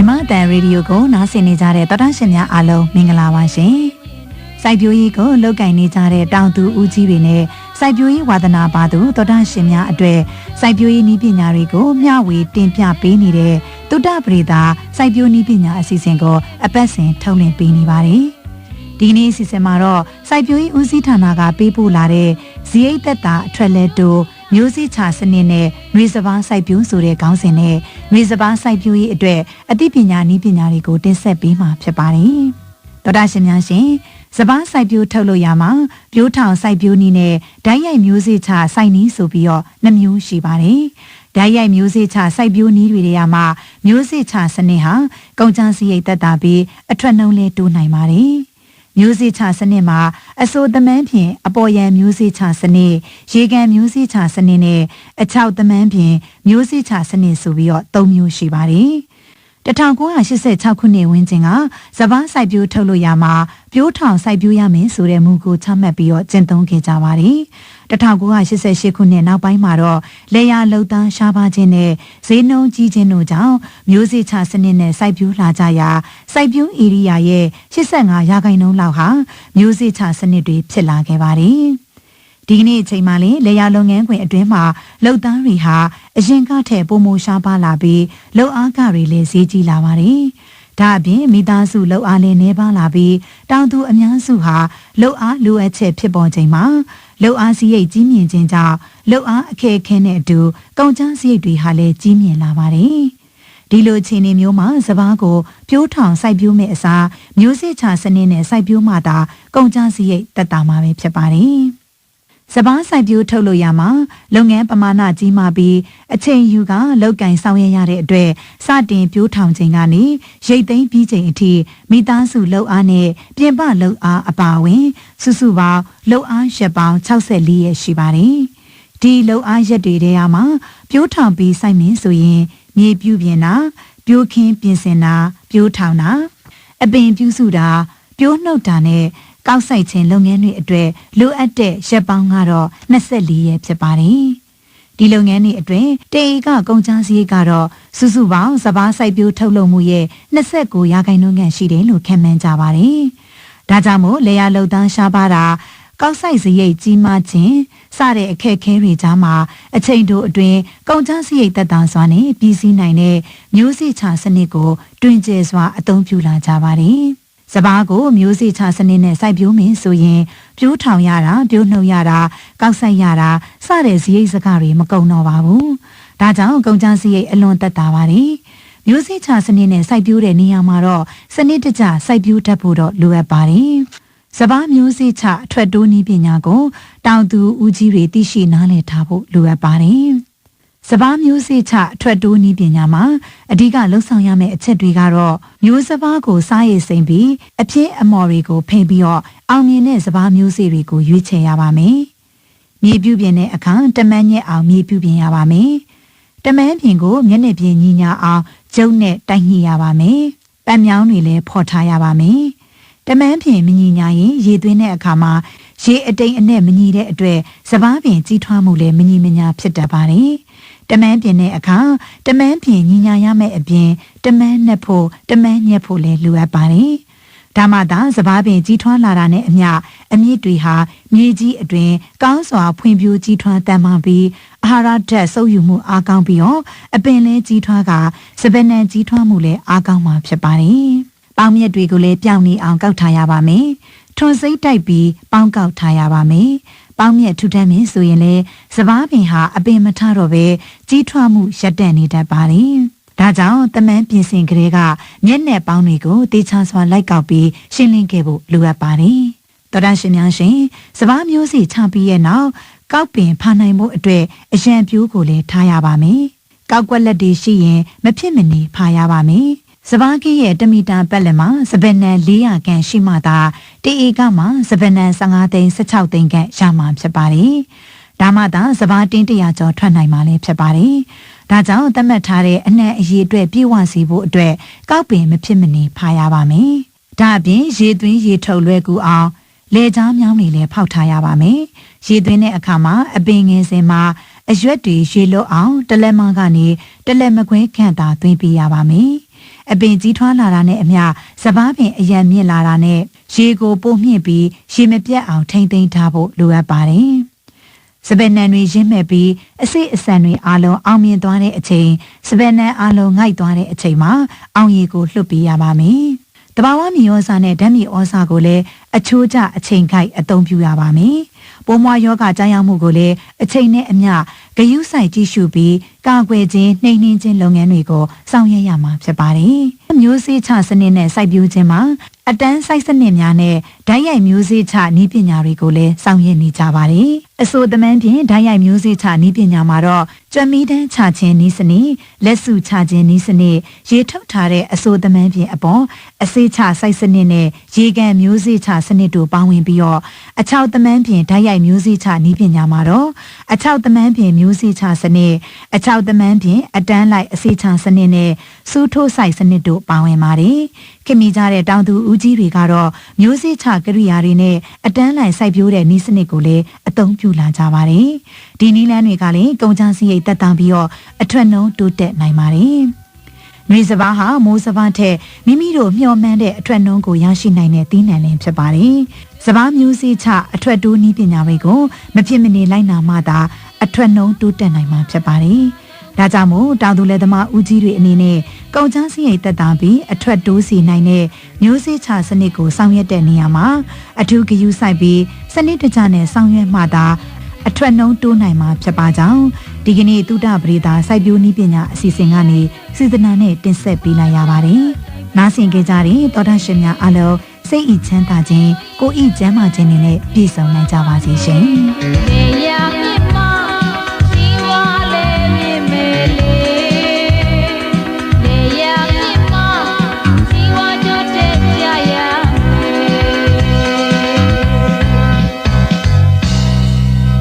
မြမအတန်ရေဒီယိုကိုနားဆင်နေကြတဲ့တော်တာရှင်များအားလုံးမင်္ဂလာပါရှင်။စိုက်ပျိုးရေးကိုလုပ်ကင်နေကြတဲ့တောင်သူဦးကြီးတွေနဲ့စိုက်ပျိုးရေးဝါသနာပါသူတော်တာရှင်များအတွေ့စိုက်ပျိုးရေးနည်းပညာတွေကိုမျှဝေတင်ပြပေးနေတဲ့တုဒ္ဒပရိသာစိုက်ပျိုးနည်းပညာအစီအစဉ်ကိုအပတ်စဉ်ထုတ်လွှင့်ပေးနေပါတယ်။ဒီနေ့အစီအစဉ်မှာတော့စိုက်ပျိုးရေးဦးစီးဌာနကပေးပို့လာတဲ့ဇီအိတ်သက်တာအထွတ်လက်တို့ မျိုးစိချစနစ်နဲ့နှွေစပားစိုက်ပျိုးဆိုတဲ့ခေါင်းစဉ်နဲ့နှွေစပားစိုက်ပျိုးရေးအတွက်အသိပညာနည်းပညာတွေကိုတင်ဆက်ပေးမှာဖြစ်ပါတယ်။သောတာရှင်များရှင်စပားစိုက်ပျိုးထုတ်လို့ရမှာပြိုးထောင်စိုက်ပျိုးနည်းနဲ့ဓာတ်ရိုက်မျိုးစိချစိုက်နည်းဆိုပြီးတော့နှမျိုးရှိပါတယ်။ဓာတ်ရိုက်မျိုးစိချစိုက်ပျိုးနည်းတွေရမှာမျိုးစိချစနစ်ဟာကုန်ကျစရိတ်သက်သာပြီးအထွက်နှုန်းလေးတိုးနိုင်ပါတယ်။ မျိုးစေ့ချစနစ်မှာအစိုးသမန်းဖြင့်အပေါ်ယံမျိုးစေ့ချစနစ်ရေကန်မျိုးစေ့ချစနစ်နဲ့အချောက်သမန်းဖြင့်မျိုးစေ့ချစနစ်ဆိုပြီးတော့၃မျိုးရှိပါတယ် 1986ခုနှစ်ဝန်းကျင်ကစပားစိုက်ပျိုးထုတ်လို့ရမှာပြိုးထောင်စိုက်ပျိုးရမယ်ဆိုတဲ့မူကိုချမှတ်ပြီးတော့ကျင့်သုံးခဲ့ကြပါတယ်1988ခုနှစ်နောက်ပိုင်းမှာတော့လေယာလုံသားရှားပါခြင်းနဲ့ဈေးနှုန်းကြီးခြင်းတို့ကြောင့်မျိုးစေ့ချစနစ်နဲ့စိုက်ပျိုးလာကြရာစိုက်ပျိုးဧရိယာရဲ့85ရာခိုင်နှုန်းလောက်ဟာမျိုးစေ့ချစနစ်တွေဖြစ်လာခဲ့ပါတယ်။ ဒီကနေ့အချိန်မှလည်းလေယာလုပ်ငန်းခွင်အတွင်းမှာလုံသားတွေဟာအရင်ကထက်ပိုမိုရှားပါလာပြီးလုံအားကတွေလည်းဈေးကြီးလာပါတယ်။ဒါအပြင်မိသားစုလှုပ်အားလည်းနှဲပါလာပြီးတောင်သူအများစုဟာလှုပ်အားလိုအပ်ချက်ဖြစ်ပေါ်ချိန်မှာလှုပ်အားစရိတ်ကြီးမြင့်ခြင်းကြောင့်လှုပ်အားအခက်အခဲနဲ့အတူကုန်ကျစရိတ်တွေဟာလည်းကြီးမြင့်လာပါတယ်။ဒီလိုအခြေအနေမျိုးမှာစပားကိုပြိုးထောင်စိုက်ပျိုးမဲ့အစားမျိုးစေ့ချစနစ်နဲ့စိုက်ပျိုးမှသာကုန်ကျစရိတ်တက်တာမှာပဲဖြစ်ပါတယ်။ စပားစိုက်ပျိုးထုတ်လို့ရမှာလုပ်ငန်းပမာဏကြီးမှပြီးအချိန်ယူကလောက်ကင်ဆောင်ရရတဲ့အတွက်စတင်ပြိုးထောင်ချိန်ကနေရိတ်သိမ်းပြီးချိန်အထိမိသားစုလောက်အားနဲ့ပြင်ပလောက်အားအပါဝင် စုစုပေါင်းလောက်အားရက်ပေါင်း64ရက်ရှိပါတယ်။ဒီလောက်အားရက်တွေထဲမှာပြိုးထောင်ပြီးစိုက်မင်းဆိုရင်မြေပြူပြင်တာပြိုးခင်းပြင်ဆင်တာပြိုးထောင်တာအပင်ပြုစုတာပြိုးနှုတ်တာနဲ့ ကောက်ဆိုင်ခြင်းလုပ်ငန်းတွေအတွက်လိုအပ်တဲ့ရက်ပေါင်းကတော့24ရက်ဖြစ်ပါတယ်။ဒီလုပ်ငန်းတွေအတွင်းတေအေကကုန်ကျစရိတ်ကတော့စုစုပေါင်းစပားစိုက်ပျိုးထုတ်လုပ်မှုရဲ့29ရာခိုင်နှုန်းခန့်ရှိတယ်လို့ခန့်မှန်းကြပါတယ်။ဒါကြောင့်မို့လေယာလုံသားရှားပါတာကောက်ဆိုင်စရိတ်ကြီးမားခြင်းစတဲ့အခက်အခဲတွေကြားမှာအချိန်တိုအတွင်းကုန်ကျစရိတ်သက်သာစွာနဲ့ပြည်စည်းနိုင်တဲ့မျိုးစေ့ချစနစ်ကိုတွင်ကျယ်စွာအသုံးပြုလာကြပါတယ်။ စပားကိုမျိုးစေ့ချစနစ်နဲ့စိုက်ပျိုးမယ်ဆိုရင်ပြိုးထောင်ရတာပြိုးနှုတ်ရတာကောက်ဆိုင်ရတာစတဲ့ဇိရိတ်စကားတွေမကုံတော့ပါဘူး။ဒါကြောင့်ကုန်ကျစရိတ်အလွန်သက်သာပါတယ်။မျိုးစေ့ချစနစ်နဲ့စိုက်ပျိုးတဲ့နေရာမှာတော့စနစ်တကျစိုက်ပျိုးတတ်ဖို့တော့လိုအပ်ပါတယ်။စပားမျိုးစေ့ချအထွက်တိုးနည်းပညာကိုတောင်သူဦးကြီးတွေသိရှိနားလည်ထားဖို့လိုအပ်ပါတယ်။ စပားမျိုးစေ့ချအထွက်တိုးနည်းပညာမှာအဓိကလှုံ့ဆော်ရမယ့်အချက်တွေကတော့မျိုးစပားကိုစားရည်စိမ့်ပြီးအဖြစ်အမော်တွေကိုဖိပြီးတော့အောင်မြင်တဲ့စပားမျိုးစေ့တွေကိုရွေးချယ်ရပါမယ်။မြေပြုပြင်တဲ့အခါတမန်ညက်အောင်မြေပြုပြင်ရပါမယ်။တမန်ပြင်ကိုမျက်နှာပြင်ညီညာအောင်ကျုပ်နဲ့တိုက်ညှိရပါမယ်။ပန်းမြောင်းတွေလည်းဖော်ထားရပါမယ်။တမန်ပြင်မညီညာရင်ရေသွင်းတဲ့အခါမှာရေအတိမ်အနဲ့မညီတဲ့အတွက်စပားပင်ကြီးထွားမှုလည်းမညီမညာဖြစ်တတ်ပါတယ်။ တမန်းပြင်တဲ့အခါတမန်းပြင်ညီညာရမယ့်အပြင်တမန်းနှက်ဖို့တမန်းညက်ဖို့လည်းလိုအပ်ပါတယ်။ဒါမှသာစပားပင်ကြီးထွားလာတာနဲ့အမျှအမြင့်တွေဟာမြေကြီးအတွင်ကောင်းစွာဖွံ့ဖြိုးကြီးထွားတမ်းမာပြီးအာဟာရဓာတ်စုပ်ယူမှုအားကောင်းပြီးတော့အပင်လည်းကြီးထွားကစပနံကြီးထွားမှုလည်းအားကောင်းမှာဖြစ်ပါတယ်။ပေါင်းမြက်တွေကိုလည်းပြောင်းနေအောင်ကောက်ထားရပါမယ်။ထွန်စိမ့်တိုက်ပြီးပေါင်းကောက်ထားရပါမယ်။ ပေါင်းမြက်ထူထမ်းမယ်ဆိုရင်လေစပားပင်ဟာအပင်မထတော့ပဲကြီးထွားမှုရပ်တန့်နေတတ်ပါတယ်။ဒါကြောင့်တမန်ပြင်ဆင်ကလေးကမျက်နှာပေါင်းတွေကိုတေချာစွာလိုက်ကောက်ပြီးရှင်းလင်းခဲ့ဖို့လိုအပ်ပါတယ်။တော်တန်ရှင်များရှင်စပားမျိုးစီချပြီးရဲ့နောက်ကောက်ပင်ဖာနိုင်မှုအတွက်အရန်ပြိုးကိုလည်းထားရပါမယ်။ကောက်ကွက်လက်တွေရှိရင်မဖြစ်မနေဖာရပါမယ်။ စပားကင်းရဲ့တမီတာပတ်လည်မှာစပနန်400ခန့်ရှိမှသာတေအေကမှာစပနန်15သိန်း16သိန်းခန့်ရမှာဖြစ်ပါတယ်။ဒါမှသာစပားတင်း100ကျော်ထွက်နိုင်မှာလည်းဖြစ်ပါတယ်။ဒါကြောင့်သတ်မှတ်ထားတဲ့အနှံ့အရေးအတွက်ပြည့်ဝစေဖို့အတွက်ကောက်ပင်မဖြစ်မနေဖာရပါမယ်။ဒါအပြင်ရေသွင်းရေထုတ်လွယ်ကူအောင်လေချားမြောင်းတွေလည်းဖောက်ထားရပါမယ်။ရေသွင်းတဲ့အခါမှာအပင်ငယ်စင်မှာအရွက်တွေရေလွတ်အောင်တလက်မကနေတလက်မခွဲခန့်သာသွင်းပေးရပါမယ်။ အပင်ကြီးထွားလာတာနဲ့အမျှစပားပင်အရန်မြင့်လာတာနဲ့ရေကိုပို့မြင့်ပြီးရေမပြတ်အောင်ထိမ့်သိမ်းထားဖို့လိုအပ်ပါတယ်။စပယ်နံတွေရင်းမဲ့ပြီးအစိအစံတွေအလုံးအောင်မြင်သွားတဲ့အချိန်စပယ်နံအလုံးငိုက်သွားတဲ့အချိန်မှာအောင်ရည်ကိုလွှတ်ပေးရပါမယ်။တဘာဝမြေဩဇာနဲ့ဓာတ်မြေဩဇာကိုလည်း အချိုးကျအချိန်ခိုက်အသုံးပြုရပါမယ်။ပိုးမွားယောဂကြားရောက်မှုကိုလည်းအချိန်နဲ့အမျှဂယုဆိုင်ကြည့်ရှုပြီးကာကွယ်ခြင်းနှိမ်နင်းခြင်းလုပ်ငန်းတွေကိုဆောင်ရွက်ရမှာဖြစ်ပါတယ်။မျိုးစေ့ချစနစ်နဲ့စိုက်ပျိုးခြင်းမှာအတန်းစိုက်စနစ်များနဲ့ဓာတ်ရိုက်မျိုးစေ့ချနည်းပညာတွေကိုလည်းဆောင်ရွက်နေကြပါတယ်။အဆိုသမန်းဖြင့်ဓာတ်ရိုက်မျိုးစေ့ချနည်းပညာမှာတော့ကြွမီတန်းချခြင်းနည်းစနစ်လက်စုချခြင်းနည်းစနစ်ရေထုတ်ထားတဲ့အဆိုသမန်းဖြင့်အပေါ်အစေးချစိုက်စနစ်နဲ့ရေကန်မျိုးစေ့ချစနစ်တို့ပေါင်းဝင်ပြီးတော့အချောက်သမန်းဖြင့်ဓာတ်ရိုက်မျိုးစေ့ချနည်းပညာမှာတော့အချောက်သမန်းဖြင့်မျိုးစေ့ချစနစ်အချောက်သမန်းဖြင့်အတန်းလိုက်အစေးချစနစ်နဲ့စူးထိုးဆိုင်စနစ်တို့ပါဝင်ပါတယ်။ခင်မိကြတဲ့တောင်သူဦးကြီးတွေကတော့မျိုးစေ့ချကရိယာတွေနဲ့အတန်းလိုက်စိုက်ပျိုးတဲ့နည်းစနစ်ကိုလည်းအသုံးပြုလာကြပါတယ်။ဒီနည်းလမ်းတွေကလည်းကုန်ချစရိတ်တက်တန်ပြီးတော့အထွက်နှုန်းတိုးတက်နိုင်ပါတယ်။ မြေစဘာဟာမိုးစဘာထက်မိမိတို့မျှော်မှန်းတဲ့အထွက်နှုန်းကိုရရှိနိုင်တဲ့သီးနှံလင်းဖြစ်ပါတယ်။စဘာမျိုးစေ့ချအထွက်တိုးနည်းပညာတွေကိုမဖြစ်မနေလိုက်နာမှသာအထွက်နှုန်းတိုးတက်နိုင်မှာဖြစ်ပါတယ်။ဒါကြောင့်မို့တောင်သူလယ်သမားဦးကြီးတွေအနေနဲ့ကုန်ချစရိတ်တက်တာပြီးအထွက်တိုးစီနိုင်တဲ့မျိုးစေ့ချစနစ်ကိုဆောင်ရွက်တဲ့နေရာမှာအထူးဂရုစိုက်ပြီးစနစ်တကျနဲ့ဆောင်ရွက်မှသာအထွက်နှုန်းတိုးနိုင်မှာဖြစ်ပါကြောင်း ဒီကနေ့သုဒပရိသာစိုက်ပျိုးနည်းပညာအစီအစဉ်ကနေစီစဉ်နာနဲ့တင်ဆက်ပေးလိုက်ရပါတယ်။နားဆင်ကြကြတဲ့သောတာရှင်များအားလုံးစိတ်ဤချမ်းသာခြင်းကိုဤကျမ်းမာခြင်းတွေနဲ့ပြည့်စုံနိုင်ကြပါစေရှင်။